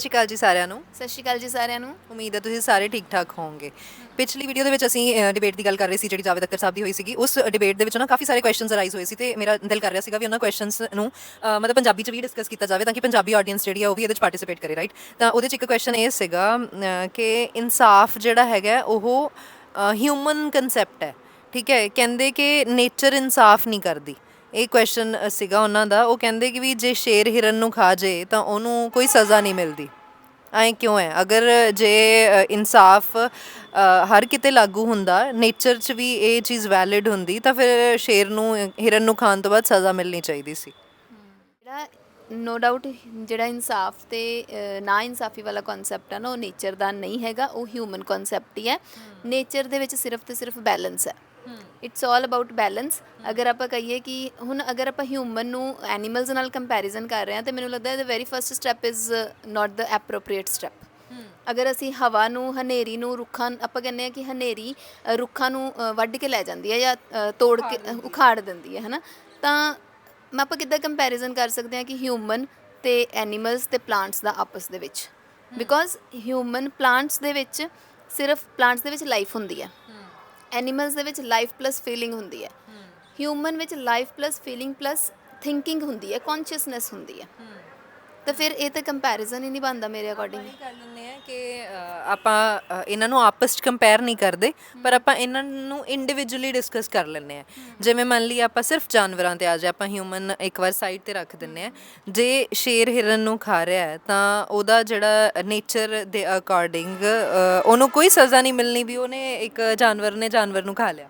ਸਤਿ ਸ਼੍ਰੀ ਅਕਾਲ ਜੀ ਸਾਰਿਆਂ ਨੂੰ। ਸਤਿ ਸ਼੍ਰੀ ਅਕਾਲ ਜੀ ਸਾਰਿਆਂ ਨੂੰ। ਉਮੀਦ ਹੈ ਤੁਸੀਂ ਸਾਰੇ ਠੀਕ ਠਾਕ ਹੋਵੋਗੇ। ਪਿਛਲੀ ਵੀਡੀਓ ਦੇ ਵਿੱਚ ਅਸੀਂ ਡਿਬੇਟ ਦੀ ਗੱਲ ਕਰ ਰਹੇ ਸੀ ਜਿਹੜੀ ਜਾਵੇਦ ਅਖਤਰ ਸਾਹਿਬ ਦੀ ਹੋਈ ਸੀਗੀ। ਉਸ ਡਿਬੇਟ ਦੇ ਵਿੱਚ ਨਾ ਕਾਫੀ ਸਾਰੇ ਕੁਐਸਚਨਸ ਅਰਾਈਜ਼ ਹੋਏ ਸੀ ਤੇ ਮੇਰਾ ਦਿਲ ਕਰ ਰਿਹਾ ਸੀਗਾ ਵੀ ਉਹਨਾਂ ਕੁਐਸਚਨਸ ਨੂੰ ਮਤਲਬ ਪੰਜਾਬੀ 'ਚ ਵੀ ਡਿਸਕਸ ਕੀਤਾ ਜਾਵੇ ਤਾਂ ਕਿ ਪੰਜਾਬੀ ਆਡੀਅנס ਜਿਹੜੀ ਆ ਉਹ ਵੀ ਇਹਦੇ 'ਚ ਪਾਰਟਿਸਿਪੇਟ ਕਰੇ ਰਾਈਟ ਤਾਂ ਉਹਦੇ 'ਚ ਇੱਕ ਕੁਐਸਚਨ ਇਹ ਸੀਗਾ ਕਿ ਇਨਸਾਫ ਜਿਹੜਾ ਹੈਗਾ ਉਹ ਹਿਊਮਨ ਕਨਸੈਪਟ ਹੈ ਠੀਕ ਹੈ? ਕਹਿੰਦੇ ਕਿ ਨੇਚਰ ਇਨਸਾਫ ਨਹੀਂ ਕਰਦੀ। ਇਹ ਕੁਐਸਚਨ ਸੀਗਾ ਉਹਨਾਂ ਦਾ। ਉਹ ਕਹਿੰਦੇ ਕਿ ਵੀ ਜੇ ਸ਼ੇਰ ਹਿਰਨ ਨੂੰ ਖਾ ਜੇ ਤਾਂ ਉਹਨੂੰ ਕੋਈ ਸਜ਼ਾ ਨਹੀਂ ਮਿਲਦੀ। ਐਂ ਕਿਉਂ ਹੈ ਅਗਰ ਜੇ ਇਨਸਾਫ ਹਰ ਕਿਤੇ ਲਾਗੂ ਹੁੰਦਾ ਨੇਚਰ 'ਚ ਵੀ ਇਹ ਚੀਜ਼ ਵੈਲਿਡ ਹੁੰਦੀ ਤਾਂ ਫਿਰ ਸ਼ੇਰ ਨੂੰ ਹਿਰਨ ਨੂੰ ਖਾਣ ਤੋਂ ਬਾਅਦ ਸਜ਼ਾ ਮਿਲਣੀ ਚਾਹੀਦੀ ਸੀ। ਜਿਹੜਾ ਨੋ ਡਾਊਟ ਜਿਹੜਾ ਇਨਸਾਫ ਤੇ ਨਾ ਇਨਸਾਫੀ ਵਾਲਾ ਕਨਸੈਪਟ ਹੈ ਨਾ ਉਹ ਨੇਚਰ ਦਾ ਨਹੀਂ ਹੈਗਾ ਉਹ ਹਿਊਮਨ ਕਨਸੈਪਟ ਹੀ ਹੈ। ਨੇਚਰ ਦੇ ਵਿੱਚ ਸਿਰਫ ਤੇ ਸਿਰਫ ਬੈਲੈਂਸ ਹੈ ਇਟਸ ਆਲ ਅਬਾਊਟ ਬੈਲੈਂਸ ਅਗਰ ਆਪਾਂ ਕਹੀਏ ਕਿ ਹੁਣ ਅਗਰ ਆਪਾਂ ਹਿਊਮਨ ਨੂੰ ਐਨੀਮਲਸ ਨਾਲ ਕੰਪੈਰੀਜ਼ਨ ਕਰ ਰਹੇ ਹਾਂ ਤੇ ਮੈਨੂੰ ਲੱਗਦਾ ਹੈ the very first step is not the appropriate step ਅਗਰ ਅਸੀਂ ਹਵਾ ਨੂੰ ਹਨੇਰੀ ਨੂੰ ਰੁੱਖਾਂ ਆਪਾਂ ਕਹਿੰਦੇ ਆ ਕਿ ਹਨੇਰੀ ਰੁੱਖਾਂ ਨੂੰ ਵੱਢ ਕੇ ਲੈ ਜਾਂਦੀ ਹੈ ਜਾਂ ਤੋੜ ਕੇ ਉਖਾੜ ਦਿੰਦੀ ਹੈ। ਹਨਾ? ਤਾਂ ਮੈਂ ਆਪਾਂ ਕਿੱਦਾਂ ਕੰਪੈਰੀਜ਼ਨ ਕਰ ਸਕਦੇ ਹਾਂ ਕਿ ਹਿਊਮਨ ਤੇ ਐਨੀਮਲਸ ਤੇ ਪਲਾਂਟਸ ਦਾ ਆਪਸ ਦੇ ਵਿੱਚ? ਬਿਕੋਜ਼ ਹਿਊਮਨ ਪਲਾਂਟਸ ਦੇ ਵਿੱਚ ਸਿਰਫ ਪਲਾਂਟਸ ਦੇ ਵਿੱਚ ਲਾਈਫ ਹੁੰਦੀ ਹੈ। ਐਨੀਮਲਸ ਦੇ ਵਿੱਚ ਲਾਈਫ ਪਲੱਸ ਫੀਲਿੰਗ ਹੁੰਦੀ ਹੈ। ਹਿਊਮਨ ਵਿੱਚ life plus feeling plus thinking ਹੁੰਦੀ ਹੈ ਕੌਨਸ਼ੀਅਸਨੈਸ ਹੁੰਦੀ ਹੈ। ਤਾਂ ਫਿਰ ਇਹ ਤਾਂ ਕੰਪੈਰੀਜ਼ਨ ਹੀ ਨਹੀਂ ਬਣਦਾ ਮੇਰੇ ਅਕੋਰਡਿੰਗ ਇਹ ਕਰ ਲੈਂਦੇ ਆ ਕਿ ਅ, ਆਪਾਂ ਅ, ਇਹਨਾਂ ਨੂੰ ਆਪਸ 'ਚ ਕੰਪੇਅਰ ਨਹੀਂ ਕਰਦੇ ਪਰ ਆਪਾਂ ਇਹਨਾਂ ਨੂੰ ਇੰਡੀਵਿਜੂਅਲੀ ਡਿਸਕਸ ਕਰ ਲੈਂਦੇ ਆ ਜਿਵੇਂ ਮੰਨ ਲਈ ਆਪਾਂ ਸਿਰਫ ਜਾਨਵਰਾਂ ਤੇ ਆ ਜਾ ਆਪਾਂ ਹਿਊਮਨ ਇੱਕ ਵਾਰ ਸਾਈਡ ਤੇ ਰੱਖ ਦਿੰਨੇ ਆ ਜੇ ਸ਼ੇਰ ਹਿਰਨ ਨੂੰ ਖਾ ਰਿਹਾ ਹੈ ਤਾਂ ਉਹਦਾ ਜਿਹੜਾ ਨੇਚਰ ਦੇ ਅਕੋਰਡਿੰਗ ਉਹਨੂੰ ਕੋਈ ਸਜ਼ਾ ਨਹੀਂ ਮਿਲਣੀ ਵੀ ਉਹਨੇ ਇੱਕ ਜਾਨਵਰ ਨੇ ਜਾਨਵਰ ਨੂੰ ਖਾ ਲਿਆ।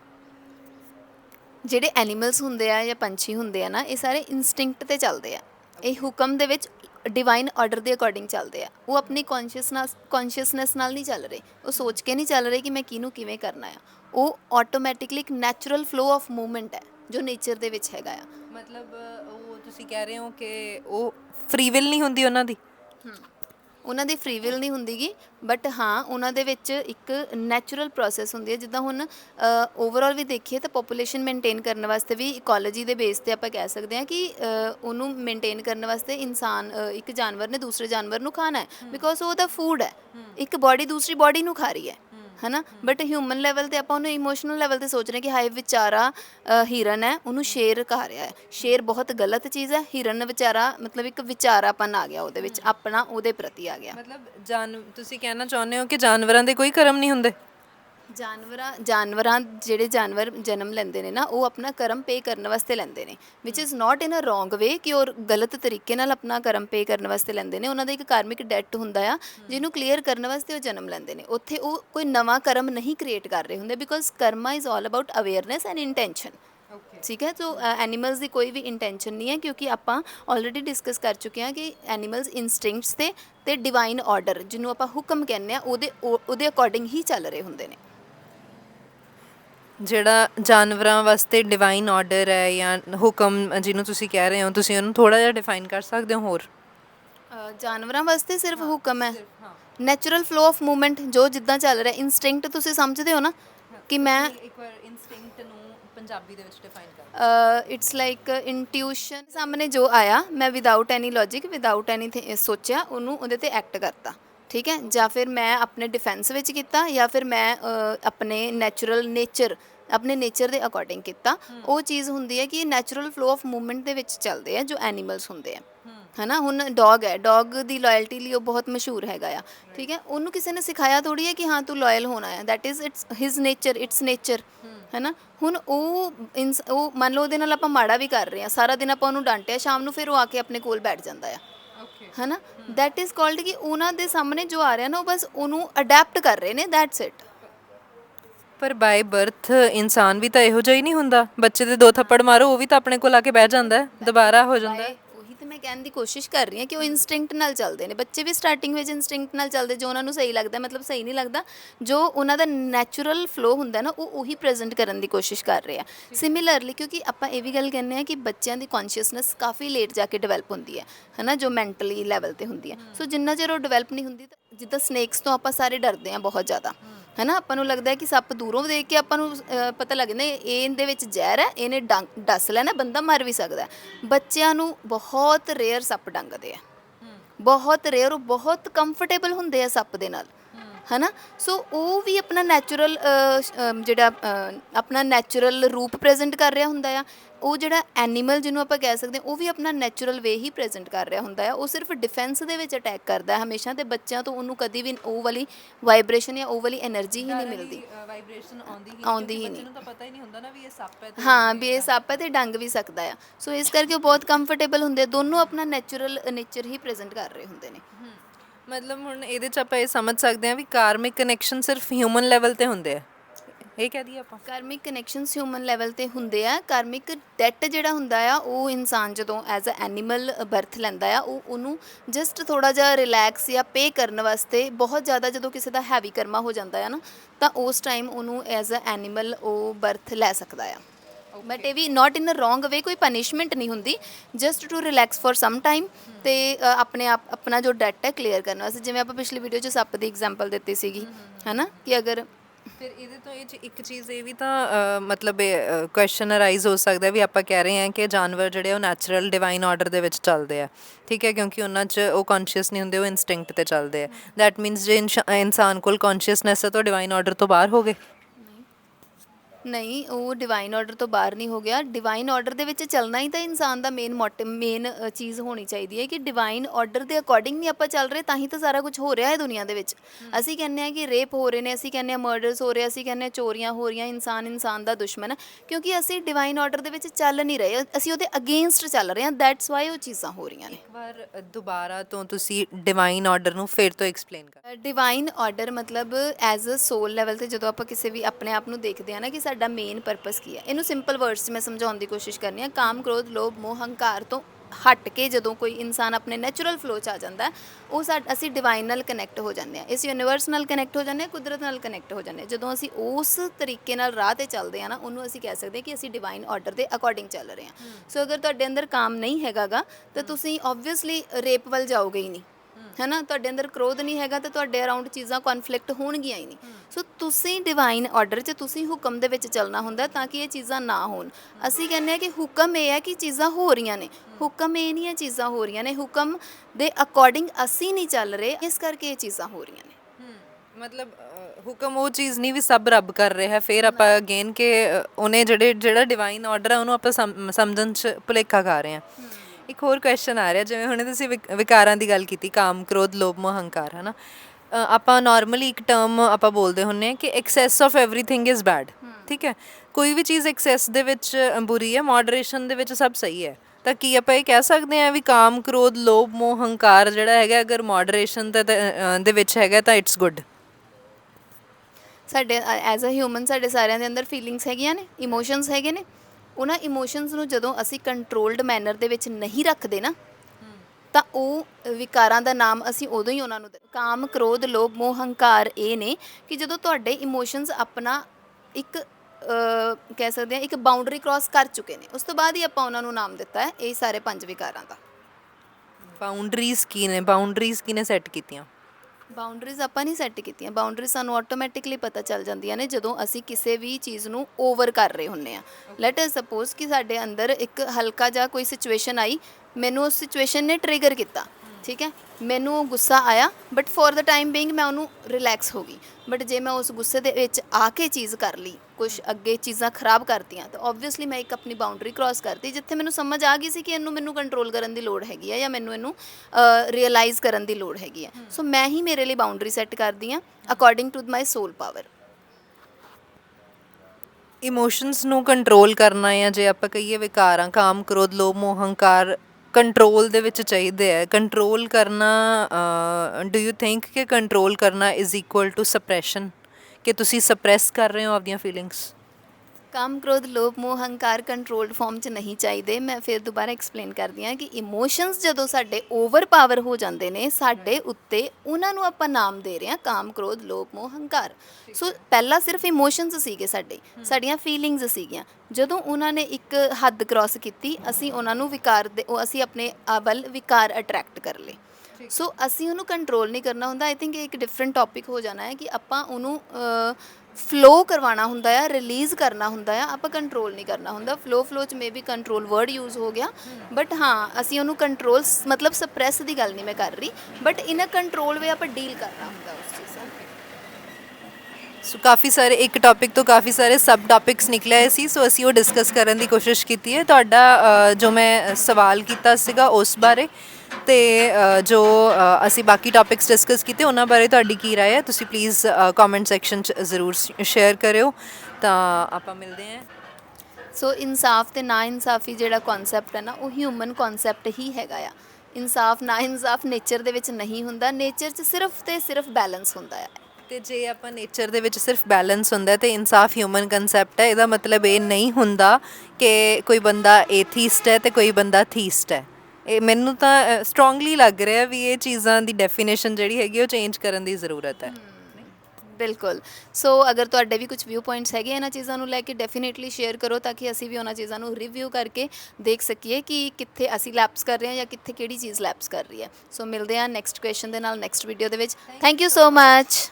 ਜਿਹੜੇ ਐਨੀਮਲਸ ਹੁੰਦੇ ਆ ਜਾਂ ਪੰਛੀ ਹੁੰਦੇ ਆ ਨਾ ਇਹ ਸਾਰੇ ਇਨਸਟਿੰਕਟ ਤੇ ਚੱਲਦੇ ਆ। ਇਹ ਹੁਕਮ ਦੇ ਵਿੱਚ ਡਿਵਾਈਨ ਆਰਡਰ ਦੇ ਅਕੋਰਡਿੰਗ ਚੱਲਦੇ ਆ। ਉਹ ਆਪਣੀ ਕੌਨਸ਼ੀਅਸਨੈਸ ਕੌਨਸ਼ੀਅਸਨੈਸ ਨਾਲ ਨਹੀਂ ਚੱਲ ਰਹੇ। ਉਹ ਸੋਚ ਕੇ ਨਹੀਂ ਚੱਲ ਰਹੇ ਕਿ ਮੈਂ ਕਿਹਨੂੰ ਕਿਵੇਂ ਕਰਨਾ ਆ। ਉਹ ਆਟੋਮੈਟਿਕਲੀ ਇੱਕ ਨੈਚੁਰਲ ਫਲੋ ਆਫ ਮੂਵਮੈਂਟ ਹੈ ਜੋ ਨੇਚਰ ਦੇ ਵਿੱਚ ਹੈਗਾ ਆ। ਮਤਲਬ ਉਹ ਤੁਸੀਂ ਕਹਿ ਰਹੇ ਹੋ ਕਿ ਉਹ ਫ੍ਰੀ ਵਿਲ ਨਹੀਂ ਹੁੰਦੀ ਉਹਨਾਂ ਦੀ? ਉਹਨਾਂ ਦੀ ਫ੍ਰੀ ਵਿਲ ਨਹੀਂ ਹੁੰਦੀਗੀ ਬਟ ਹਾਂ ਉਹਨਾਂ ਦੇ ਵਿੱਚ ਇੱਕ ਨੈਚੁਰਲ ਪ੍ਰੋਸੈਸ ਹੁੰਦੀ ਹੈ। ਜਿੱਦਾਂ ਹੁਣ ਓਵਰਆਲ ਵੀ ਦੇਖੀਏ ਤਾਂ ਪੋਪੂਲੇਸ਼ਨ ਮੇਨਟੇਨ ਕਰਨ ਵਾਸਤੇ ਵੀ ਇਕੋਲੋਜੀ ਦੇ ਬੇਸ ਤੇ ਆਪਾਂ ਕਹਿ ਸਕਦੇ ਹਾਂ ਕਿ ਉਹਨੂੰ ਮੇਨਟੇਨ ਕਰਨ ਵਾਸਤੇ ਇਨਸਾਨ ਇੱਕ ਜਾਨਵਰ ਨੇ ਦੂਸਰੇ ਜਾਨਵਰ ਨੂੰ ਖਾਣਾ ਹੈ। ਬਿਕੋਜ਼ ਉਹ ਉਹਦਾ ਫੂਡ ਹੈ। ਇੱਕ ਬਾਡੀ ਦੂਸਰੀ ਬਾਡੀ ਨੂੰ ਖਾ ਰਹੀ ਹੈ। ਹਨਾ? ਬਟ ਹਿਊਮਨ ਲੈਵਲ ਤੇ ਆਪਾਂ ਉਹਨੂੰ ਇਮੋਸ਼ਨਲ ਲੈਵਲ ਤੇ ਸੋਚ ਰਹੇ ਕਿ ਹਾਏ ਵਿਚਾਰਾ ਅ, ਹਿਰਨ ਹੈ ਉਹਨੂੰ ਸ਼ੇਰ ਖਾ ਰਿਹਾ ਹੈ। ਸ਼ੇਰ ਬਹੁਤ ਗਲਤ ਚੀਜ਼ ਹੈ। ਹਿਰਨ ਵਿਚਾਰਾ ਮਤਲਬ ਇੱਕ ਵਿਚਾਰਾਪਨ ਆ ਗਿਆ ਉਹਦੇ ਵਿੱਚ ਆਪਣਾ ਉਹਦੇ ਪ੍ਰਤੀ ਆ ਗਿਆ। ਮਤਲਬ ਜਾਨ ਤੁਸੀਂ ਕਹਿਣਾ ਚਾਹੁੰਦੇ ਹੋ ਕਿ ਜਾਨਵਰਾਂ ਦੇ ਕੋਈ ਕਰਮ ਨਹੀਂ ਹੁੰਦੇ? ਜਾਨਵਰਾਂ ਜਾਨਵਰਾਂ ਜਿਹੜੇ ਜਾਨਵਰ ਜਨਮ ਲੈਂਦੇ ਨੇ ਨਾ ਉਹ ਆਪਣਾ ਕਰਮ ਪੇ ਕਰਨ ਵਾਸਤੇ ਲੈਂਦੇ ਨੇ ਵਿਚ is not in a wrong ਵੇ ਕਿ ਉਹ ਗਲਤ ਤਰੀਕੇ ਨਾਲ ਆਪਣਾ ਕਰਮ ਪੇ ਕਰਨ ਵਾਸਤੇ ਲੈਂਦੇ ਨੇ। ਉਹਨਾਂ ਦਾ ਇੱਕ ਕਾਰਮਿਕ ਡੈਟ ਹੁੰਦਾ ਆ ਜਿਹਨੂੰ ਕਲੀਅਰ ਕਰਨ ਵਾਸਤੇ ਉਹ ਜਨਮ ਲੈਂਦੇ ਨੇ। ਉੱਥੇ ਉਹ ਕੋਈ ਨਵਾਂ ਕਰਮ ਨਹੀਂ ਕ੍ਰੀਏਟ ਕਰ ਰਹੇ ਹੁੰਦੇ because karma is all about awareness and intention ਠੀਕ ਹੈ? ਸੋ ਐਨੀਮਲਸ ਦੀ ਕੋਈ ਵੀ ਇੰਟੈਂਸ਼ਨ ਨਹੀਂ ਹੈ ਕਿਉਂਕਿ ਆਪਾਂ ਆਲਰੇਡੀ ਡਿਸਕਸ ਕਰ ਚੁੱਕੇ ਹਾਂ ਕਿ ਐਨੀਮਲਸ ਇਨਸਟਿੰਕਟਸ ਤੇ ਤੇ ਡਿਵਾਈਨ ਆਰਡਰ ਜਿਹਨੂੰ ਆਪਾਂ ਹੁਕਮ ਕਹਿੰਦੇ ਆ ਉਹਦੇ ਉਹ- ਉਹਦੇ ਅਕੋਰਡਿੰਗ ਹੀ ਚੱਲ ਰਹੇ ਹੁੰਦੇ ਨੇ। ਜਿਹੜਾ ਜਾਨਵਰਾਂ ਵਾਸਤੇ ਡਿਵਾਈਨ ਆਰਡਰ ਹੈ ਜਾਂ ਹੁਕਮ ਜਿਹਨੂੰ ਤੁਸੀਂ ਕਹਿ ਰਹੇ ਹੋ ਤੁਸੀਂ ਉਹਨੂੰ ਥੋੜਾ ਜਿਹਾ ਡਿਫਾਈਨ ਕਰ ਸਕਦੇ ਹੋ ਹੋਰ? ਅ, ਜਾਨਵਰਾਂ ਵਾਸਤੇ ਸਿਰਫ ਹੁਕਮ ਹੈ। ਨੈਚੁਰਲ ਫਲੋ ਆਫ ਮੂਵਮੈਂਟ ਜੋ ਜਿੱਦਾਂ ਚੱਲ ਰਿਹਾ ਇਨਸਟਿੰਕਟ ਤੁਸੀਂ ਸਮਝਦੇ ਹੋ ਨਾ ਕਿ ਮੈਂ ਇੱਕ ਵਾਰ ਇਨਸਟਿੰਕਟ ਨੂੰ ਪੰਜਾਬੀ ਦੇ ਵਿੱਚ ਡਿਫਾਈਨ ਕਰ ਇਟਸ ਲਾਈਕ ਇੰਟਿਊਸ਼ਨ ਸਾਹਮਣੇ ਜੋ ਆਇਆ ਮੈਂ without any logic without any ਸੋਚਿਆ ਉਹਨੂੰ ਉਹਦੇ ਤੇ ਐਕਟ ਕਰਤਾ। ਠੀਕ ਹੈ? ਜਾਂ ਫਿਰ ਮੈਂ ਆਪਣੇ ਡਿਫੈਂਸ ਵਿੱਚ ਕੀਤਾ ਜਾਂ ਫਿਰ ਮੈਂ ਆਪਣੇ ਨੈਚੁਰਲ ਨੇਚਰ ਆਪਣੇ ਨੇਚਰ ਦੇ ਅਕੋਰਡਿੰਗ ਕੀਤਾ। ਉਹ ਚੀਜ਼ ਹੁੰਦੀ ਹੈ ਕਿ ਨੈਚੁਰਲ ਫਲੋ ਆਫ ਮੂਵਮੈਂਟ ਦੇ ਵਿੱਚ ਚੱਲਦੇ ਆ ਜੋ ਐਨੀਮਲਸ ਹੁੰਦੇ ਆ। ਹਨਾ? ਹੁਣ ਡੌਗ ਹੈ ਡੌਗ ਦੀ ਲਾਇਲਟੀ ਲਈ ਉਹ ਬਹੁਤ ਮਸ਼ਹੂਰ ਹੈਗਾ ਆ। ਠੀਕ ਹੈ? ਉਹਨੂੰ ਕਿਸੇ ਨੇ ਸਿਖਾਇਆ ਥੋੜੀ ਹੈ ਕਿ ਹਾਂ ਤੂੰ ਲਾਇਲ ਹੋਣਾ ਹੈ that is it's his nature its nature ਹੈਨਾ? ਹੁਣ ਉਹ ਉਹ ਮੰਨ ਲਓ ਉਹਦੇ ਨਾਲ ਆਪਾਂ ਮਾੜਾ ਵੀ ਕਰ ਰਹੇ ਆ। ਸਾਰਾ ਦਿਨ ਆਪਾਂ ਉਹਨੂੰ ਡਾਂਟਿਆ ਸ਼ਾਮ ਨੂੰ ਫਿਰ ਉਹ ਆ ਕੇ ਆਪਣੇ ਕੋਲ ਬੈਠ ਜਾਂਦਾ ਆ। ਹੈਨਾ? ਦੈਟ ਇਜ਼ ਕਾਲਡ ਕਿ ਉਹਨਾਂ ਦੇ ਸਾਹਮਣੇ ਜੋ ਆ ਰਿਹਾ ਨਾ, ਉਹ ਬਸ ਉਹਨੂੰ ਅਡੈਪਟ ਕਰ ਰਹੇ ਨੇ ਦੈਟਸ ਇਟ ਪਰ ਬਾਈ ਬਰਥ ਇਨਸਾਨ ਵੀ ਤਾਂ ਇਹੋ ਜਿਹਾ ਹੀ ਨਹੀਂ ਹੁੰਦਾ। ਬੱਚੇ ਦੇ ਦੋ ਥੱਪੜ ਮਾਰੋ, ਉਹ ਵੀ ਤਾਂ ਆਪਣੇ ਕੋਲ ਆ ਕੇ ਬਹਿ ਜਾਂਦਾ ਹੈ, ਦੁਬਾਰਾ ਹੋ ਜਾਂਦਾ ਹੈ। ਮੈਂ ਕਹਿਣ ਦੀ ਕੋਸ਼ਿਸ਼ ਕਰ ਰਹੀ ਹਾਂ ਕਿ ਉਹ ਇਨਸਟਿੰਕਟ ਨਾਲ ਚੱਲਦੇ ਨੇ। ਬੱਚੇ ਵੀ ਸਟਾਰਟਿੰਗ ਵਿੱਚ ਇਨਸਟਿੰਕਟ ਨਾਲ ਚੱਲਦੇ ਜੋ ਉਹਨਾਂ ਨੂੰ ਸਹੀ ਲੱਗਦਾ ਮਤਲਬ ਸਹੀ ਨਹੀਂ ਲੱਗਦਾ ਜੋ ਉਹਨਾਂ ਦਾ ਨੈਚੁਰਲ ਫਲੋ ਹੁੰਦਾ ਨਾ ਉਹ ਉਹੀ ਪ੍ਰੈਜ਼ੈਂਟ ਕਰਨ ਦੀ ਕੋਸ਼ਿਸ਼ ਕਰ ਰਹੇ ਆ। ਸਿਮਿਲਰਲੀ ਕਿਉਂਕਿ ਆਪਾਂ ਇਹ ਵੀ ਗੱਲ ਕਹਿੰਦੇ ਆ ਕਿ ਬੱਚਿਆਂ ਦੀ ਕੌਨਸ਼ੀਅਸਨੈਸ ਕਾਫੀ ਲੇਟ ਜਾ ਕੇ ਡਿਵੈਲਪ ਹੁੰਦੀ ਹੈ ਹਨਾ ਜੋ ਮੈਂਟਲੀ ਲੈਵਲ ਤੇ ਹੁੰਦੀ ਹੈ। ਸੋ ਜਿੰਨਾ ਚਿਰ ਉਹ ਡਿਵੈਲਪ ਨਹੀਂ ਹੁੰਦੀ ਜਿੱਦਾਂ ਸਨੇਕਸ ਤੋਂ ਆਪਾਂ ਸਾਰੇ ਡਰਦੇ ਆ ਬਹੁਤ ਜ਼ਿਆਦਾ। ਹੈਨਾ? ਆਪਾਂ ਨੂੰ ਲੱਗਦਾ ਹੈ ਕਿ ਸੱਪ ਦੂਰੋਂ ਦੇਖ ਕੇ ਆਪਾਂ ਨੂੰ ਪਤਾ ਲੱਗ ਜਾਂਦਾ ਇਹ ਇਹਦੇ ਵਿੱਚ ਜ਼ਹਿਰ ਹੈ ਇਹਨੇ ਡੰਗ ਡਸ ਲੈਣਾ ਬੰਦਾ ਮਰ ਵੀ ਸਕਦਾ ਹੈ। ਬੱਚਿਆਂ ਨੂੰ ਬਹੁਤ ਰੇਅਰ ਸੱਪ ਡੰਗਦੇ ਆ। ਬਹੁਤ ਰੇਅਰ ਬਹੁਤ ਕੰਫਰਟੇਬਲ ਹੁੰਦੇ ਆ ਸੱਪ ਦੇ ਨਾਲ। ਹਨਾ? ਸੋ ਉਹ ਵੀ ਆਪਣਾ ਨੈਚੁਰਲ ਜਿਹੜਾ ਆਪਣਾ ਨੈਚੁਰਲ ਰੂਪ ਪ੍ਰੈਜ਼ੈਂਟ ਕਰ ਰਿਹਾ ਹੁੰਦਾ ਆ। ਉਹ ਜਿਹੜਾ ਐਨੀਮਲ ਜਿਹਨੂੰ ਆਪਾਂ ਕਹਿ ਸਕਦੇ ਉਹ ਵੀ ਆਪਣਾ ਨੈਚੁਰਲ ਵੇ ਹੀ ਪ੍ਰੈਜ਼ੈਂਟ ਕਰ ਰਿਹਾ ਹੁੰਦਾ ਹੈ। ਉਹ ਸਿਰਫ ਡਿਫੈਂਸ ਦੇ ਵਿੱਚ ਅਟੈਕ ਕਰਦਾ ਹੈ ਹਮੇਸ਼ਾ ਤੇ ਬੱਚਿਆਂ ਤੋਂ ਉਹਨੂੰ ਕਦੀ ਵੀ ਉਹ ਵਾਲੀ ਵਾਈਬ੍ਰੇਸ਼ਨ ਜਾਂ ਉਹ ਵਾਲੀ એનર્ਜੀ ਹੀ ਨਹੀਂ ਮਿਲਦੀ। ਵਾਈਬ੍ਰੇਸ਼ਨ ਆਉਂਦੀ ਹੀ ਆਉਂਦੀ ਹੀ ਤਾਂ ਪਤਾ ਹੀ ਨਹੀਂ ਹੁੰਦਾ ਨਾ ਵੀ ਇਹ ਸੱਪ ਹੈ ਹਾਂ ਵੀ ਇਹ ਸੱਪ ਹੈ ਤੇ ਡੰਗ ਵੀ ਸਕਦਾ ਆ ਸੋ ਇਸ ਕਰਕੇ ਉਹ ਬਹੁਤ ਕੰਫਰਟੇਬਲ ਹੁੰਦੇ ਦੋਨੋਂ ਆਪਣਾ ਨੈਚੁਰਲ ਨੇਚਰ ਹੀ ਪ੍ਰੈਜ਼ੈਂਟ ਕਰ ਰਹੇ ਹੁੰਦੇ ਨੇ। ਮਤਲਬ ਹੁਣ ਇਹਦੇ ਚ ਆਪਾਂ ਇਹ ਸਮਝ ਸਕਦੇ ਹਾਂ ਵੀ ਕਾਰਮਿਕ ਕਨੈਕਸ਼ਨ ਸਿਰਫ ਹਿਊਮਨ ਲੈਵਲ ਤੇ ਹੁੰਦੇ ਆ। ਇਹ ਕਹਿ ਦਈਏ ਆਪਾਂ। ਕਾਰਮਿਕ ਕਨੈਕਸ਼ਨਸ ਹਿਊਮਨ ਲੈਵਲ ਤੇ ਹੁੰਦੇ ਆ। ਕਾਰਮਿਕ ਡੈਟ ਜਿਹੜਾ ਹੁੰਦਾ ਆ ਉਹ ਇਨਸਾਨ ਜਦੋਂ ਐਜ਼ ਅ ਐਨੀਮਲ ਬਰਥ ਲੈਂਦਾ ਆ ਉਹ ਉਹਨੂੰ ਜਸਟ ਥੋੜਾ ਜਿਹਾ ਰਿਲੈਕਸ ਜਾਂ ਪੇ ਕਰਨ ਵਾਸਤੇ ਬਹੁਤ ਜ਼ਿਆਦਾ ਜਦੋਂ ਕਿਸੇ ਦਾ ਹੈਵੀ ਕਰਮਾ ਹੋ ਜਾਂਦਾ ਆ ਨਾ ਤਾਂ ਉਸ ਟਾਈਮ ਉਹਨੂੰ ਐਜ਼ ਅ ਐਨੀਮਲ ਉਹ ਬਰਥ ਲੈ ਸਕਦਾ ਆ। ਬਟ ਇਹ ਵੀ ਨਾਟ ਇਨ ਅ ਰੋਂਗ ਵੇ ਕੋਈ ਪਨਿਸ਼ਮੈਂਟ ਨਹੀਂ ਹੁੰਦੀ। Just to relax for some time ਤੇ ਆਪਣੇ ਆਪ ਆਪਣਾ ਜੋ ਡੈਟ ਹੈ ਕਲੀਅਰ ਕਰਨ ਵਾਸਤੇ। ਜਿਵੇਂ ਆਪਾਂ ਪਿਛਲੀ ਵੀਡੀਓ 'ਚ ਸੱਪ ਦੀ ਐਗਜ਼ਾਮਪਲ ਦਿੱਤੀ ਸੀਗੀ ਹੈਨਾ? ਕਿ ਅਗਰ ਫਿਰ ਇਹਦੇ ਤੋਂ ਇਹ 'ਚ ਇੱਕ ਚੀਜ਼ ਇਹ ਵੀ ਤਾਂ ਅ, ਮਤਲਬ ਕੁਐਸਚਨ ਅਰਾਈਜ਼ ਹੋ ਸਕਦਾ ਹੈ ਵੀ ਆਪਾਂ ਕਹਿ ਰਹੇ ਹਾਂ ਕਿ ਜਾਨਵਰ ਜਿਹੜੇ ਉਹ ਨੈਚੁਰਲ ਡਿਵਾਈਨ ਆਰਡਰ ਦੇ ਵਿੱਚ ਚੱਲਦੇ ਆ। ਠੀਕ ਹੈ? ਕਿਉਂਕਿ ਉਹਨਾਂ 'ਚ ਉਹ ਕੌਨਸ਼ੀਅਸ ਨਹੀਂ ਹੁੰਦੇ ਉਹ ਇਨਸਟਿੰਕਟ ਤੇ ਚੱਲਦੇ ਆ। ਦੈਟ ਮੀਨਸ ਜੇ ਇਨਸ਼- ਇਨਸਾਨ ਕੋਲ ਕੌਨਸ਼ੀਅਸਨੈਸ ਹੈ ਤਾਂ ਡਿਵਾਈਨ ਆਰਡਰ ਤੋਂ ਬਾਹਰ ਹੋ ਗਏ। ਨਹੀਂ ਉਹ ਡਿਵਾਈਨ ਆਰਡਰ ਤੋਂ ਬਾਹਰ ਨਹੀਂ ਹੋ ਗਿਆ। ਡਿਵਾਈਨ ਆਰਡਰ ਦੇ ਵਿੱਚ ਚੱਲਣਾ ਹੀ ਤਾਂ ਇਨਸਾਨ ਦਾ ਮੇਨ ਮੋਟਿਵ ਮੇਨ ਚੀਜ਼ ਹੋਣੀ ਚਾਹੀਦੀ ਹੈ ਕਿ ਡਿਵਾਈਨ ਆਰਡਰ ਦੇ ਅਕੋਰਡਿੰਗ ਨਹੀਂ ਆਪਾਂ ਚੱਲ ਰਹੇ ਤਾਂ ਹੀ ਤਾਂ ਸਾਰਾ ਕੁਝ ਹੋ ਰਿਹਾ ਹੈ ਦੁਨੀਆ ਦੇ ਵਿੱਚ। ਅਸੀਂ ਕਹਿੰਦੇ ਆ ਕਿ ਰੇਪ ਹੋ ਰਹੇ ਨੇ ਅਸੀਂ ਕਹਿੰਦੇ ਆ ਮਰਡਰਸ ਹੋ ਰਹੇ ਅਸੀਂ ਕਹਿੰਦੇ ਆ ਚੋਰੀਆਂ ਹੋ ਰਹੀਆਂ ਇਨਸਾਨ ਇਨਸਾਨ ਦਾ ਦੁਸ਼ਮਣ ਹੈ ਕਿਉਂਕਿ ਅਸੀਂ ਡਿਵਾਈਨ ਆਰਡਰ ਦੇ ਵਿੱਚ ਚੱਲ ਨਹੀਂ ਰਹੇ ਅਸੀਂ ਉਹਦੇ ਅਗੇਂਸਟ ਚੱਲ ਰਹੇ ਹਾਂ ਦੈਟਸ ਵਾਈ ਉਹ ਚੀਜ਼ਾਂ ਹੋ ਰਹੀਆਂ ਨੇ। ਇੱਕ ਵਾਰ ਦੁਬਾਰਾ ਤੋਂ ਤੁਸੀਂ ਡਿਵਾਈਨ ਆਰਡਰ ਨੂੰ ਫਿਰ ਤੋਂ ਐਕਸਪਲੇਨ ਕਰ। ਡਿਵਾਈਨ ਆਰਡਰ ਮਤਲਬ ਐਜ਼ ਅ ਸੋਲ ਲੈਵਲ ਤੇ ਜਦੋਂ ਆਪਾਂ ਕਿਸੇ ਵੀ ਆਪਣੇ ਆਪ ਨੂੰ ਦੇਖਦੇ ਆ ਨਾ ਕਿ ਸਾਡਾ ਮੇਨ ਪਰਪਸ ਕੀ ਹੈ? ਇਹਨੂੰ ਸਿੰਪਲ ਵਰਡਸ 'ਚ ਮੈਂ ਸਮਝਾਉਣ ਦੀ ਕੋਸ਼ਿਸ਼ ਕਰਨੀ ਆ ਕਾਮ ਕ੍ਰੋਧ ਲੋਭ ਮੋਹ ਹੰਕਾਰ ਤੋਂ ਹਟ ਕੇ ਜਦੋਂ ਕੋਈ ਇਨਸਾਨ ਆਪਣੇ ਨੈਚੁਰਲ ਫਲੋ 'ਚ ਆ ਜਾਂਦਾ ਹੈ, ਉਹ ਸਾ ਅਸੀਂ ਡਿਵਾਈਨ ਨਾਲ ਕਨੈਕਟ ਹੋ ਜਾਂਦੇ ਆ ਇਸ ਯੂਨੀਵਰਸ ਨਾਲ ਕਨੈਕਟ ਹੋ ਜਾਂਦੇ ਆ ਕੁਦਰਤ ਨਾਲ ਕਨੈਕਟ ਹੋ ਜਾਂਦੇ ਆ ਜਦੋਂ ਅਸੀਂ ਉਸ ਤਰੀਕੇ ਨਾਲ ਰਾਹ ਤੇ ਚੱਲਦੇ ਆ ਨਾ ਉਹਨੂੰ ਅਸੀਂ ਕਹਿ ਸਕਦੇ ਹਾਂ ਕਿ ਅਸੀਂ ਡਿਵਾਈਨ ਆਰਡਰ ਦੇ ਅਕੋਰਡਿੰਗ ਚੱਲ ਰਹੇ ਹਾਂ। ਸੋ ਅਗਰ ਤੁਹਾਡੇ ਅੰਦਰ ਕਾਮ ਨਹੀਂ ਹੈਗਾਗਾ ਤਾਂ ਤੁਸੀਂ ਆਬਵੀਅਸਲੀ ਰੇਪ ਵੱਲ ਜਾਓਗੇ ਹੀ ਨਹੀਂ। ਹੈਨਾ? ਤੁਹਾਡੇ ਅੰਦਰ ਕ੍ਰੋਧ ਨਹੀਂ ਹੈਗਾ ਤੇ ਤੁਹਾਡੇ ਅਰਾਊਂਡ ਚੀਜ਼ਾਂ ਕਨਫਲਿਕਟ ਹੋਣਗੀਆਂ ਹੀ ਨਹੀਂ। ਸੋ ਤੁਸੀਂ ਡਿਵਾਈਨ ਆਰਡਰ 'ਚ ਤੁਸੀਂ ਹੁਕਮ ਦੇ ਵਿੱਚ ਚੱਲਣਾ ਹੁੰਦਾ ਤਾਂ ਕਿ ਇਹ ਚੀਜ਼ਾਂ ਨਾ ਹੋਣ। ਅਸੀਂ ਕਹਿੰਦੇ ਆ ਕਿ ਹੁਕਮ ਇਹ ਹੈ ਕਿ ਚੀਜ਼ਾਂ ਹੋ ਰਹੀਆਂ ਨੇ। ਹੁਕਮ ਇਹ ਨਹੀਂ ਹੈ ਚੀਜ਼ਾਂ ਹੋ ਰਹੀਆਂ ਨੇ। ਹੁਕਮ ਦੇ ਅਕੋਰਡਿੰਗ ਅਸੀਂ ਨਹੀਂ ਚੱਲ ਰਹੇ ਇਸ ਕਰਕੇ ਇਹ ਚੀਜ਼ਾਂ ਹੋ ਰਹੀਆਂ ਨੇ। ਮਤਲਬ ਹੁਕਮ ਉਹ ਚੀਜ਼ ਨਹੀਂ ਵੀ ਸਭ ਰੱਬ ਕਰ ਰਿਹਾ ਹੈ ਫਿਰ ਆਪਾਂ ਅਗੇਨ ਕਿ ਉਹਨੇ ਜਿਹੜੇ ਜਿਹੜਾ ਡਿਵਾਈਨ ਆਰਡਰ ਹੈ ਉਹਨੂੰ ਆਪਾਂ ਸਮ- ਸਮਝਣ ਚ ਭੁਲੇਖਾ ਖਾ ਰਹੇ ਹਾਂ। ਇੱਕ ਹੋਰ ਕੁਐਸਚਨ ਆ ਰਿਹਾ ਜਿਵੇਂ ਹੁਣੇ ਤੁਸੀਂ ਵਿਕ- ਵਿਕਾਰਾਂ ਦੀ ਗੱਲ ਕੀਤੀ ਕਾਮ ਕ੍ਰੋਧ ਲੋਭ ਮੋਹ ਹੰਕਾਰ ਹਨਾ? ਅ, ਆਪਾਂ ਨਾਰਮਲੀ ਇੱਕ ਟਰਮ ਆਪਾਂ ਬੋਲਦੇ ਹੁੰਨੇ ਆ ਕਿ excess of everything is bad ਠੀਕ ਹੈ? ਕੋਈ ਵੀ ਚੀਜ਼ ਐਕਸੈਸ ਦੇ ਵਿੱਚ ਅ, ਬੁਰੀ ਹੈ ਮੋਡਰੇਸ਼ਨ ਦੇ ਵਿੱਚ ਸਭ ਸਹੀ ਹੈ। ਤਾਂ ਕੀ ਆਪਾਂ ਇਹ ਕਹਿ ਸਕਦੇ ਹਾਂ ਵੀ ਕਾਮ ਕ੍ਰੋਧ ਲੋਭ ਮੋਹ ਹੰਕਾਰ ਜਿਹੜਾ ਹੈਗਾ ਅਗਰ ਮੋਡਰੇਸ਼ਨ ਦੇ ਦੇ ਵਿੱਚ ਹੈਗਾ ਤਾਂ ਇਟਸ ਗੁੱਡ ਸਾਡੇ ਐਜ਼ ਅ ਹਿਊਮਨ ਸਾਡੇ ਸਾਰਿਆਂ ਦੇ ਅੰਦਰ ਫੀਲਿੰਗਸ ਹੈਗੀਆਂ ਨੇ ਇਮੋਸ਼ਨਸ ਹੈਗੇ ਨੇ ਉਹਨਾਂ ਇਮੋਸ਼ਨਸ ਨੂੰ ਜਦੋਂ ਅਸੀਂ ਕੰਟਰੋਲਡ ਮੈਨਰ ਦੇ ਵਿੱਚ ਨਹੀਂ ਰੱਖਦੇ ਨਾ ਤਾਂ ਉਹ ਵਿਕਾਰਾਂ ਦਾ ਨਾਮ ਅਸੀਂ ਉਦੋਂ ਹੀ ਉਹਨਾਂ ਨੂੰ ਦੇ- ਕਾਮ ਕ੍ਰੋਧ ਲੋਭ ਮੋਹ ਹੰਕਾਰ ਇਹ ਨੇ ਕਿ ਜਦੋਂ ਤੁਹਾਡੇ ਇਮੋਸ਼ਨਸ ਆਪਣਾ ਇੱਕ ਅਹ, ਕਹਿ ਸਕਦੇ ਹਾਂ ਇੱਕ ਬਾਉਂਡਰੀ ਕ੍ਰਾਸ ਕਰ ਚੁੱਕੇ ਨੇ ਉਸ ਤੋਂ ਬਾਅਦ ਹੀ ਆਪਾਂ ਉਹਨਾਂ ਨੂੰ ਨਾਮ ਦਿੱਤਾ ਹੈ ਇਹ ਸਾਰੇ ਪੰਜ ਵਿਕਾਰਾਂ ਦਾ। ਬਾਉਂਡਰੀਜ਼ ਕੀ ਨੇ? ਬਾਉਂਡਰੀਜ਼ ਕਿਨੇ ਸੈੱਟ ਕੀਤੀਆਂ? ਬਾਉਂਡਰੀਜ਼ ਆਪਾਂ ਨਹੀਂ ਸੈੱਟ ਕੀਤੀਆਂ। ਬਾਉਂਡਰੀਜ਼ ਸਾਨੂੰ ਆਟੋਮੈਟਿਕਲੀ ਪਤਾ ਚੱਲ ਜਾਂਦੀਆਂ ਨੇ ਜਦੋਂ ਅਸੀਂ ਕਿਸੇ ਵੀ ਚੀਜ਼ ਨੂੰ ਓਵਰ ਕਰ ਰਹੇ ਹੁੰਨੇ ਆ ਲੈਟ ਅਸ ਸਪੋਜ਼ ਕਿ ਸਾਡੇ ਅੰਦਰ ਇੱਕ ਹਲਕਾ ਜਿਹਾ ਕੋਈ ਸਿਚੁਏਸ਼ਨ ਆਈ, ਮੈਨੂੰ ਉਸ ਸਿਚੁਏਸ਼ਨ ਨੇ ਟ੍ਰਿਗਰ ਕੀਤਾ, ਠੀਕ ਹੈ? ਮੈਨੂੰ ਉਹ ਗੁੱਸਾ ਆਇਆ but for the time being ਮੈਂ ਉਹਨੂੰ ਰਿਲੈਕਸ ਹੋ ਗਈ। ਬਟ ਜੇ ਮੈਂ ਉਸ ਗੁੱਸੇ ਦੇ ਵਿੱਚ ਆ ਕੇ ਚੀਜ਼ ਕਰ ਲਈ ਕੁਝ ਅੱਗੇ ਚੀਜ਼ਾਂ ਖਰਾਬ ਕਰਤੀਆਂ ਤਾਂ ਆਬਵੀਅਸਲੀ ਮੈਂ ਇੱਕ ਆਪਣੀ ਬਾਉਂਡਰੀ ਕ੍ਰਾਸ ਕਰਤੀ ਜਿੱਥੇ ਮੈਨੂੰ ਸਮਝ ਆ ਗਈ ਸੀ ਕਿ ਇਹਨੂੰ ਮੈਨੂੰ ਕੰਟਰੋਲ ਕਰਨ ਦੀ ਲੋੜ ਹੈਗੀ ਹੈ ਜਾਂ ਮੈਨੂੰ ਇਹਨੂੰ ਰਿਅਲਾਈਜ਼ ਕਰਨ ਦੀ ਲੋੜ ਹੈਗੀ ਹੈ। ਸੋ ਮੈਂ ਹੀ ਮੇਰੇ ਲਈ ਬਾਉਂਡਰੀ ਸੈੱਟ ਕਰਦੀ ਹਾਂ according to my soul power emotions ਨੂੰ ਕੰਟਰੋਲ ਕਰਨਾ ਜਾਂ ਜੇ ਆਪਾਂ ਕਹੀਏ ਵਿਕਾਰਾਂ ਕਾਮ ਕ੍ਰੋਧ ਲੋਭ ਮੋਹ ਹੰਕਾਰ ਕੰਟਰੋਲ ਦੇ ਵਿੱਚ ਚਾਹੀਦੇ ਹੈ ਕੰਟਰੋਲ ਕਰਨਾ ਡੂ ਯੂ ਥਿੰਕ ਕਿ ਕੰਟਰੋਲ ਕਰਨਾ ਇਜ਼ ਇਕੁਅਲ ਟੂ ਸਪਰੈਸ਼ਨ ਕਿ ਤੁਸੀਂ ਸਪਰੈਸ ਕਰ ਰਹੇ ਹੋ ਆਪਣੀਆਂ ਫੀਲਿੰਗਸ ਕਾਮ ਕ੍ਰੋਧ, ਲੋਭ, ਮੋਹ, ਹੰਕਾਰ ਕੰਟਰੋਲਡ ਫਾਰਮ 'ਚ ਨਹੀਂ ਚਾਹੀਦੇ। ਮੈਂ ਫਿਰ ਦੁਬਾਰਾ ਐਕਸਪਲੇਨ ਕਰਦੀ ਹਾਂ ਕਿ ਇਮੋਸ਼ਨਸ ਜਦੋਂ ਸਾਡੇ ਓਵਰ ਪਾਵਰ ਹੋ ਜਾਂਦੇ ਨੇ, ਸਾਡੇ ਉੱਤੇ ਉਹਨਾਂ ਨੂੰ ਆਪਾਂ ਨਾਮ ਦੇ ਰਹੇ ਹਾਂ, ਕਾਮ, ਕ੍ਰੋਧ, ਲੋਭ, ਮੋਹ, ਹੰਕਾਰ। ਸੋ ਪਹਿਲਾਂ ਸਿਰਫ ਇਮੋਸ਼ਨਸ ਸੀਗੇ ਸਾਡੇ, ਸਾਡੀਆਂ ਫੀਲਿੰਗਸ ਸੀਗੀਆਂ। ਜਦੋਂ ਉਹਨਾਂ ਨੇ ਇੱਕ ਹੱਦ ਕ੍ਰਾਸ ਕੀਤੀ, ਅਸੀਂ ਉਹਨਾਂ ਨੂੰ ਵਿਕਾਰ ਦੇ, ਉਹ ਅਸੀਂ ਆਪਣੇ ਆ ਵੱਲ ਵਿਕਾਰ ਅਟਰੈਕਟ ਕਰ ਲਏ। ਸੋ ਅਸੀਂ ਉਹਨੂੰ ਕੰਟਰੋਲ ਨਹੀਂ ਕਰਨਾ ਹੁੰਦਾ। ਆਈ ਥਿੰਕ ਇਹ ਇੱਕ ਡਿਫਰੈਂਟ ਟੌਪਿਕ ਹੋ ਜਾਣਾ ਹੈ ਕਿ ਆਪਾਂ ਉਹਨੂੰ ਫਲੋ ਕਰਵਾਉਣਾ ਹੁੰਦਾ ਆ ਰਿਲੀਜ਼ ਕਰਨਾ ਹੁੰਦਾ ਆ। ਆਪਾਂ ਕੰਟਰੋਲ ਨਹੀਂ ਕਰਨਾ ਹੁੰਦਾ। ਫਲੋ ਫਲੋ ਚ ਮੇਬੀ ਕੰਟਰੋਲ ਵਰਡ ਯੂਜ਼ ਹੋ ਗਿਆ। ਬਟ ਹਾਂ ਅਸੀਂ ਉਹਨੂੰ ਕੰਟਰੋਲ ਮਤਲਬ ਸਪਰੈਸ ਦੀ ਗੱਲ ਨਹੀਂ ਮੈਂ ਕਰ ਰਹੀ। ਬਟ ਇਨ ਅ ਕੰਟਰੋਲ ਵੇ ਆਪਾਂ ਡੀਲ ਕਰਨਾ ਹੁੰਦਾ ਉਸ ਚੀਜ਼ ਨਾਲ ਸੋ ਕਾਫੀ ਸਾਰੇ ਇੱਕ ਟੌਪਿਕ ਤੋਂ ਕਾਫੀ ਸਾਰੇ ਸਬ ਟੌਪਿਕਸ ਨਿਕਲੇ ਸੀ। ਸੋ ਅਸੀਂ ਉਹ ਡਿਸਕਸ ਕਰਨ ਦੀ ਕੋਸ਼ਿਸ਼ ਕੀਤੀ ਹੈ। ਤੁਹਾਡਾ ਜੋ ਮੈਂ ਸਵਾਲ ਕੀਤਾ ਸੀਗਾ ਉਸ ਬਾਰੇ। ਤੇ ਅ, ਜੋ ਅ, ਅਸੀਂ ਬਾਕੀ ਟੌਪਿਕਸ ਡਿਸਕਸ ਕੀਤੇ ਉਹਨਾਂ ਬਾਰੇ ਤੁਹਾਡੀ ਕੀ رائے ਹੈ ਤੁਸੀਂ ਪਲੀਜ਼ ਕਮੈਂਟ ਸੈਕਸ਼ਨ 'ਚ ਜ਼ਰੂਰ ਸ਼ੇਅਰ ਕਰਿਓ ਤਾਂ ਆਪਾਂ ਮਿਲਦੇ ਹਾਂ ਸੋ ਇਨਸਾਫ ਤੇ ਨਾ ਇਨਸਾਫੀ ਜਿਹੜਾ ਕਨਸੈਪਟ ਹੈ ਨਾ ਉਹ ਹਿਊਮਨ ਕਨਸੈਪਟ ਹੀ ਹੈਗਾ ਆ ਇਨਸਾਫ ਨਾ ਇਨਸਾਫ ਨੇਚਰ ਦੇ ਵਿੱਚ ਨਹੀਂ ਹੁੰਦਾ ਨੇਚਰ 'ਚ ਸਿਰਫ ਤੇ ਸਿਰਫ ਬੈਲੈਂਸ ਹੁੰਦਾ ਆ ਤੇ ਜੇ ਆਪਾਂ ਨੇਚਰ ਦੇ ਵਿੱਚ ਸਿਰਫ ਬੈਲੈਂਸ ਹੁੰਦਾ ਹੈ ਤੇ ਇਨਸਾਫ ਹਿਊਮਨ ਕਨਸੈਪਟ ਹੈ ਇਹਦਾ ਮਤਲਬ ਇਹ ਨਹੀਂ ਹੁੰਦਾ ਕਿ ਕੋਈ ਬੰਦਾ ਏਥੀਸਟ ਹੈ ਤੇ ਕੋਈ ਬੰਦਾ ਥੀਸਟ ਹੈ ਇਹ ਮੈਨੂੰ ਤਾਂ ਸਟਰੋਂਗਲੀ ਲੱਗ ਰਿਹਾ ਵੀ ਇਹ ਚੀਜ਼ਾਂ ਦੀ ਡੈਫੀਨੇਸ਼ਨ ਜਿਹੜੀ ਹੈਗੀ ਉਹ ਚੇਂਜ ਕਰਨ ਦੀ ਜ਼ਰੂਰਤ ਹੈ। ਬਿਲਕੁਲ। ਸੋ ਅਗਰ ਤੁਹਾਡੇ ਵੀ ਕੁਝ ਵਿਊ ਪੁਆਇੰਟਸ ਹੈਗੇ ਇਹਨਾਂ ਚੀਜ਼ਾਂ ਨੂੰ ਲੈ ਕੇ ਡੈਫੀਨਿਟਲੀ ਸ਼ੇਅਰ ਕਰੋ ਤਾਂ ਕਿ ਅਸੀਂ ਵੀ ਉਹਨਾਂ ਚੀਜ਼ਾਂ ਨੂੰ ਰਿਵਿਊ ਕਰਕੇ ਦੇਖ ਸਕੀਏ ਕਿ ਕਿੱਥੇ ਅਸੀਂ ਲੈਪਸ ਕਰ ਰਹੇ ਹਾਂ ਜਾਂ ਕਿੱਥੇ ਕਿਹੜੀ ਚੀਜ਼ ਲੈਪਸ ਕਰ ਰਹੀ ਹੈ। ਸੋ ਮਿਲਦੇ ਹਾਂ ਨੈਕਸਟ ਕੁਐਸਚਨ ਦੇ ਨਾਲ ਨੈਕਸਟ ਵੀਡੀਓ ਦੇ ਵਿੱਚ। Thank you so much